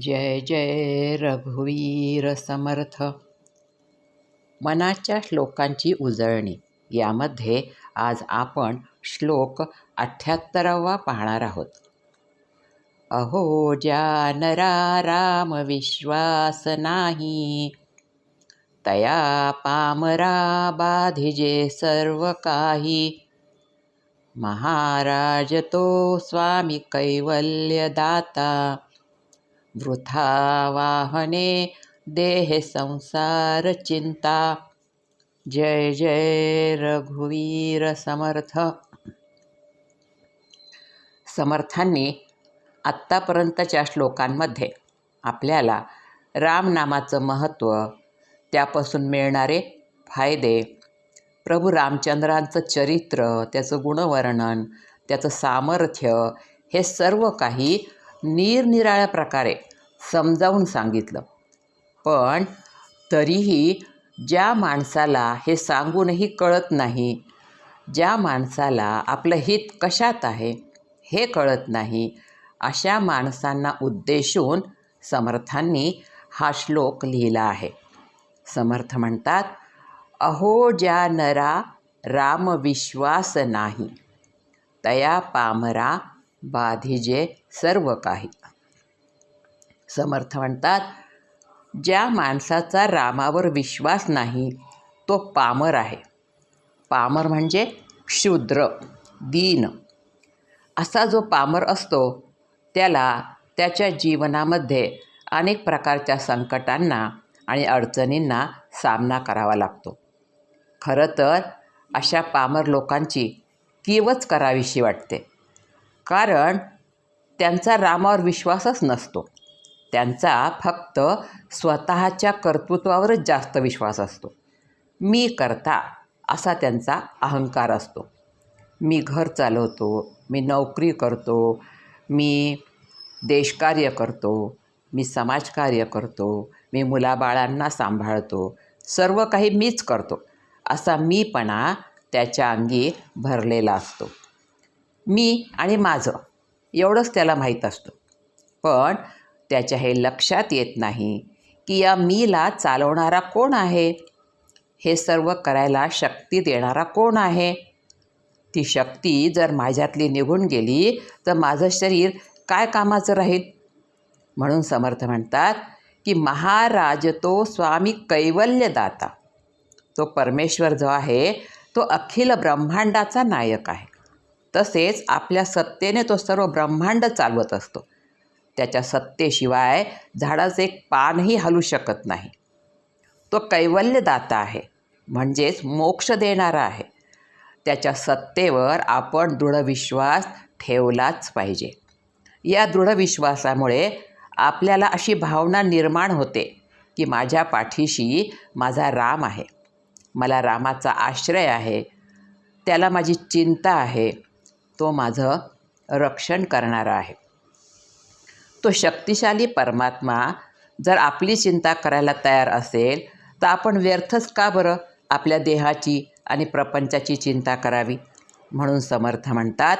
जय जय रघुवीर समर्थ. मनाच्या श्लोकांची उजळणी. यामध्ये आज आपण श्लोक अठ्ठ्याहत्तरावा पाहणार आहोत. अहो ज्या नरा राम विश्वास नाही. तया पामरा बाधिजे सर्व काही. महाराज तो स्वामी कैवल्यदाता. वृथा वाहने देह संसार चिंता। जय जय रघुवीर समर्थ। समर्थांनी आत्तापर्यंतच्या श्लोकांमध्ये आपल्याला रामनामाचं महत्त्व त्यापासून मिळणारे फायदे प्रभू रामचंद्रांचं चरित्र त्याचं गुणवर्णन त्याचं सामर्थ्य हे सर्व काही निरनिराळ्या प्रकारे समजावून सांगितलं. पण तरीही ज्या माणसाला हे सांगूनही कळत नाही ज्या माणसाला आपलं हित कशात आहे हे कळत नाही अशा माणसांना उद्देशून समर्थांनी हा श्लोक लिहिला आहे. समर्थ म्हणतात अहो ज्या नरा रामविश्वास नाही तया पामरा बाधिजे सर्व काही. समर्थ म्हणतात. ज्या माणसाचा रामावर विश्वास नाही तो पामर आहे. पामर म्हणजे क्षुद्र दीन. असा जो पामर असतो त्याला त्याच्या जीवनामध्ये अनेक प्रकारच्या संकटांना आणि अडचणींना सामना करावा लागतो. खरं तर अशा पामर लोकांची कीवच करावीशी वाटते. कारण त्यांचा रामावर विश्वासच नसतो. त्यांचा फक्त स्वतःच्या कर्तृत्वावरच जास्त विश्वास असतो. मी करता असा त्यांचा अहंकार असतो. मी घर चालवतो मी नोकरी करतो मी देशकार्य करतो मी समाजकार्य करतो मी मुलाबाळांना सांभाळतो सर्व काही मीच करतो असा मीपणा त्याच्या अंगी भरलेला असतो. मी आणि माझं एवढंच त्याला माहीत असतं. पण त्याच्या हे लक्षात येत नाही की या मीला चालवणारा कोण आहे? हे सर्व करायला शक्ती देणारा कोण आहे? ती शक्ती जर माझ्यातली निघून गेली तर माझं शरीर काय कामाचं राहील? म्हणून समर्थ म्हणतात की महाराज तो स्वामी कैवल्यदाता. तो परमेश्वर जो आहे तो अखिल ब्रह्मांडाचा नायक आहे. तसेच आपल्या सत्तेने तो सर्व ब्रह्मांड चालवत असतो. त्याच्या सत्तेशिवाय झाडाचं एक पानही हलू शकत नाही. तो कैवल्यदाता आहे म्हणजेच मोक्ष देणारा आहे. त्याच्या सत्तेवर आपण दृढविश्वास ठेवलाच पाहिजे. या दृढविश्वासामुळे आपल्याला अशी भावना निर्माण होते की माझ्या पाठीशी माझा राम आहे. मला रामाचा आश्रय आहे. त्याला माझी चिंता आहे. तो माझं रक्षण करणारा आहे. तो शक्तिशाली परमात्मा जर आपली चिंता करायला तयार असेल तर आपण व्यर्थच का बरं आपल्या देहाची आणि प्रपंचाची चिंता करावी? म्हणून समर्थ म्हणतात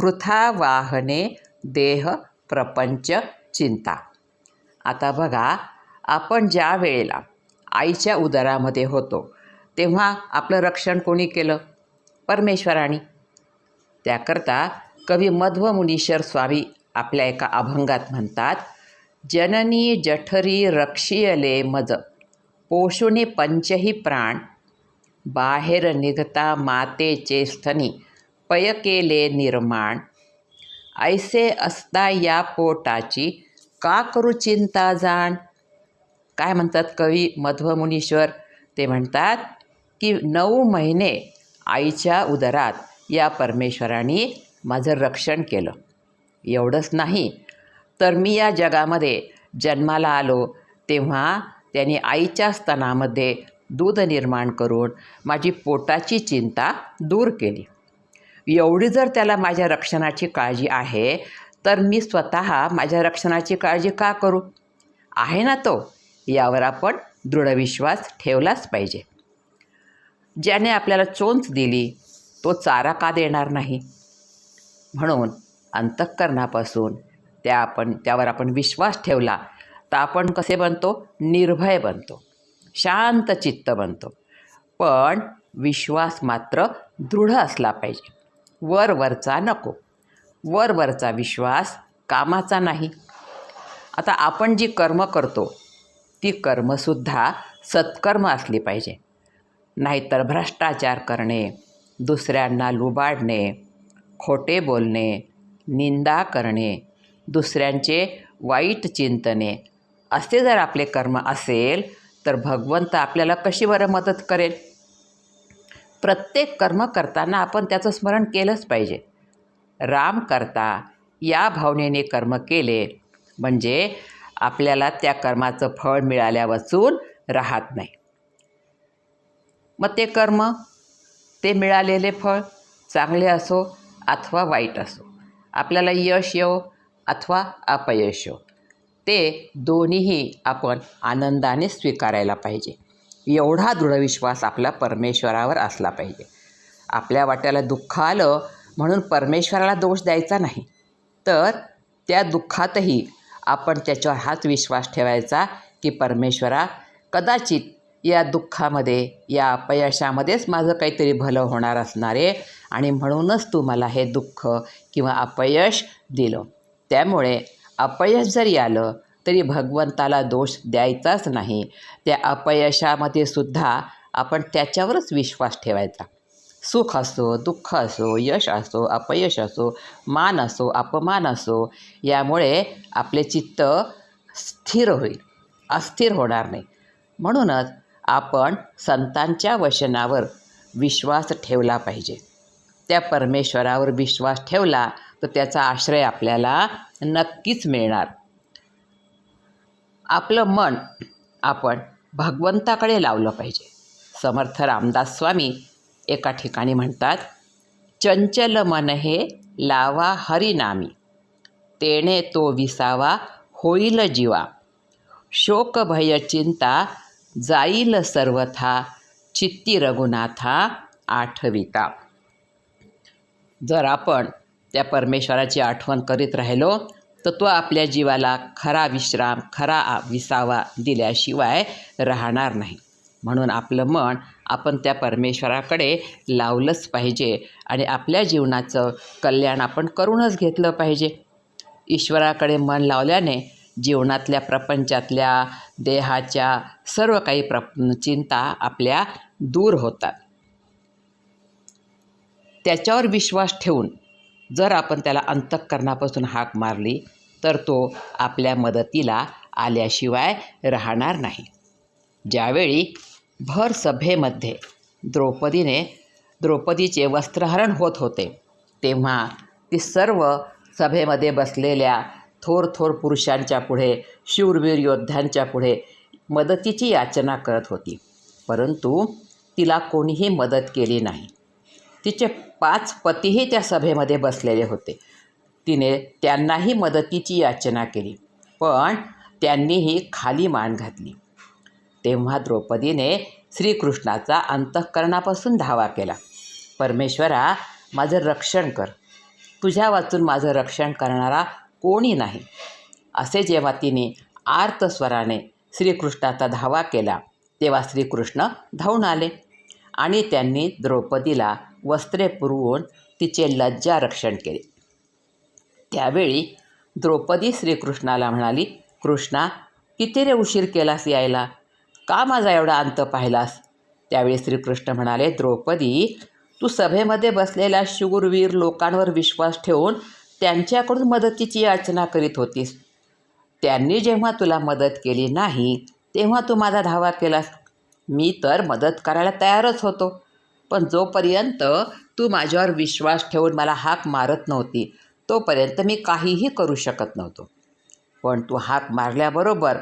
वृथा वाहने देह प्रपंच चिंता. आता बघा आपण ज्या वेळेला आईच्या उदरामध्ये होतो तेव्हा आपलं रक्षण कोणी केलं? परमेश्वराने. त्याकरता कवी मध्व मुनीश्वर स्वामी आपल्या एका अभंगात म्हणतात जननी जठरी रक्षियले मज पोषुणी पंचही प्राण बाहेर निघता मातेचे स्थनी पय केले निर्माण ऐसे असता या पोटाची का करू चिंता जाण? काय म्हणतात कवी मध्वमुनीश्वर ते म्हणतात की नऊ महिने आईच्या उदरात या परमेश्वराने माझं रक्षण केलं. एवढंच नाही. तर मी या जगामध्ये जन्माला आलो तेव्हा त्यांनी आईच्या स्तनामध्ये दूध निर्माण करून माझी पोटाची चिंता दूर केली. एवढी जर त्याला माझ्या रक्षणाची काळजी आहे तर मी स्वतः माझ्या रक्षणाची काळजी का करू? आहे ना तो? यावर आपण दृढविश्वास ठेवलाच पाहिजे. ज्याने आपल्याला चोंच दिली तो चारा का देणार नाही? म्हणून अंतःकरणापासून त्या आपण त्यावर आपण विश्वास ठेवला तर आपण कसे बनतो? निर्भय बनतो. शांत चित्त बनतो. पण विश्वास मात्र दृढ असला पाहिजे. वरवरचा नको. वरवरचा विश्वास कामाचा नाही. आता आपण जी कर्म करतो ती कर्मसुद्धा सत्कर्म असली पाहिजे. नाहीतर भ्रष्टाचार करणे दुसऱ्यांना लुबाडणे खोटे बोलणे निंदा करणे दुसऱ्यांचे वाईट चिंतने असे जर आपले कर्म असेल तर भगवंत आपल्याला कशी बरं मदत करेल? प्रत्येक कर्म करताना आपण त्याचं स्मरण केलंच पाहिजे. राम करता या भावनेने कर्म केले. म्हणजे आपल्याला त्या कर्माचं फळ मिळाल्यापासून राहत नाही. मग ते कर्म? ते मिळालेले फळ चांगले असो अथवा वाईट असो? आपल्याला यश येव अथवा अपयश येव. ते दोन्हीही आपण आनंदाने स्वीकारायला पाहिजे. एवढा दृढविश्वास आपला परमेश्वरावर असला पाहिजे. आपल्या वाट्याला दुःख आलं म्हणून परमेश्वराला दोष द्यायचा नाही. तर त्या दुःखातही आपण त्याच्यावर हाच विश्वास ठेवायचा की परमेश्वरा कदाचित या दुःखामध्ये या अपयशामध्येच माझं काहीतरी भलं होणार असणार आहे. आणि म्हणूनच तू मला हे दुःख किंवा अपयश दिलं. त्यामुळे अपयश जरी आलं तरी भगवंताला दोष द्यायचाच नाही. त्या अपयशामध्ये सुद्धा आपण त्याच्यावरच विश्वास ठेवायचा. सुख असो दुःख असो यश असो अपयश असो मान असो अपमान असो यामुळे आपले चित्त स्थिर होईल. अस्थिर होणार नाही. म्हणूनच आपण संतांच्या वचनावर विश्वास ठेवला पाहिजे. त्या परमेश्वरावर विश्वास ठेवला तर त्याचा आश्रय आपल्याला नक्कीच मिळणार. आपलं मन आपण भगवंताकडे लावलं पाहिजे. समर्थ रामदास स्वामी एका ठिकाणी म्हणतात चंचल मन हे लावा हरिनामी. तेणे तो विसावा होईल जीवा. शोक भय चिंता जाईल सर्वथा चित्ती रघुनाथा आठविता. जर आपण त्या परमेश्वराची आठवण करीत राहिलो तर तो आपल्या जीवाला खरा विश्राम खरा विसावा दिल्याशिवाय राहणार नाही. म्हणून आपलं मन आपण त्या परमेश्वराकडे लावलंच पाहिजे आणि आपल्या जीवनाचं कल्याण आपण करूनच घेतलं पाहिजे. ईश्वराकडे मन लावल्याने जीवनातल्या प्रपंचातल्या देहाच्या सर्व काही प्रप चिंता आपल्या दूर होतात. त्याच्यावर विश्वास ठेवून जर आपण त्याला अंतःकरणापासून हाक मारली तर तो आपल्या मदतीला आल्याशिवाय राहणार नाही. ज्यावेळी भर सभेमध्ये द्रौपदीने द्रौपदीचे वस्त्रहरण होत होते तेव्हा ती सर्व सभेमध्ये बसलेल्या थोर थोर पुरुषांच्या पुढे शूरवीर योद्ध्यांच्या पुढे मदतीची याचना करत होती. परंतु तिला कोणीही मदत केली नाही. तिचे पाच पतीही त्या सभेमध्ये बसलेले होते. तिने त्यांनाही मदतीची याचना केली पण त्यांनीही खाली मान घातली. तेव्हा द्रौपदीने श्रीकृष्णाचा अंतःकरणापासून धावा केला. परमेश्वरा माझं रक्षण कर. तुझ्या वाचून माझं रक्षण करणारा कोणी नाही. असे जेव्हा तिने आर्तस्वराने श्रीकृष्णाचा धावा केला तेव्हा श्रीकृष्ण धावून आले आणि त्यांनी द्रौपदीला वस्त्रे पुरवून तिचे लज्जा रक्षण केले. त्यावेळी द्रौपदी श्रीकृष्णाला म्हणाली कृष्णा किती रे उशीर केलास यायला? का माझा एवढा अंत पाहिलास? त्यावेळी श्रीकृष्ण म्हणाले द्रौपदी तू सभेमध्ये बसलेल्या शूरवीर लोकांवर विश्वास ठेवून त्यांच्याकडून मदतीची याचना करीत होतीस. त्यांनी जेव्हा तुला मदत केली नाही तेव्हा तू माझा धावा केलास. मी तर मदत करायला तयारच होतो. पण जोपर्यंत तू माझ्यावर विश्वास ठेवून मला हाक मारत नव्हती तोपर्यंत मी काहीही करू शकत नव्हतो. पण तू हाक मारल्याबरोबर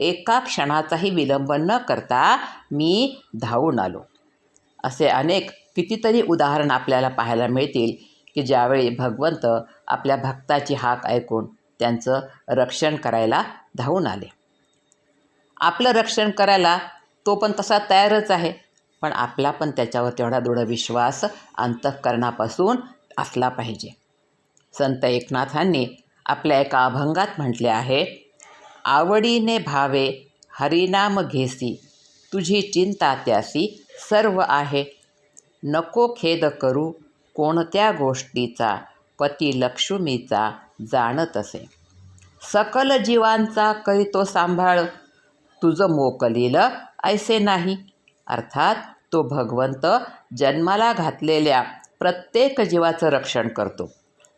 एका क्षणाचाही विलंब न करता मी धावून आलो. असे अनेक कितीतरी उदाहरण आपल्याला पाहायला मिळतील. की ज्यावेळी भगवंत आपल्या भक्ताची हाक ऐकून त्यांचं रक्षण करायला धावून आले. आपलं रक्षण करायला तो पण तसा तयारच आहे पण आपला पण त्याच्यावर तेवढा दृढ विश्वास अंतःकरणापासून असला पाहिजे. संत एकनाथांनी आपल्या एका अभंगात म्हटले आहे आवडीने भावे हरिनाम घेसी तुझी चिंता त्यासी सर्व आहे. नको खेद करू कोणत्या गोष्टीचा पती लक्ष्मीचा जाणत असे? सकल जीवांचा करीतो सांभाळ? तुझं मोकलीलं ऐसे नाही. अर्थात तो भगवंत जन्माला घातलेल्या प्रत्येक जीवाचं रक्षण करतो.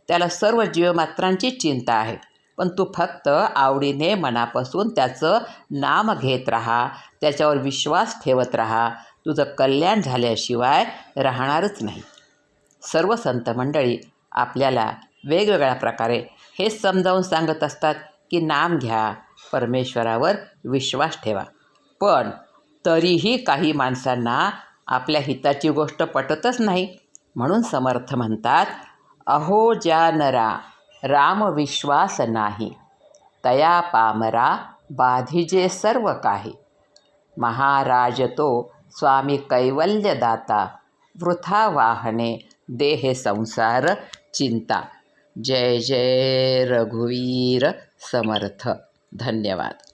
त्याला सर्व जीवमात्रांची चिंता आहे. पण तू फक्त आवडीने मनापासून त्याचं नाम घेत राहा. त्याच्यावर विश्वास ठेवत राहा. तुझं कल्याण झाल्याशिवाय राहणारच नाही. सर्व संत मंडळी आपल्याला वेगवेगळ्या प्रकारे हे समजावून सांगत असतात की नाम घ्या परमेश्वरावर विश्वास ठेवा. पण तरीही काही माणसांना आपल्या हिताची गोष्ट पटतच नाही. म्हणून समर्थ म्हणतात अहो ज्या नरा राम विश्वास नाही. तया पामरा बाधिजे सर्व काही. महाराज तो स्वामी कैवल्यदाता वृथा वाहने देहे संसार चिंता. जय जय रघुवीर समर्थ. धन्यवाद.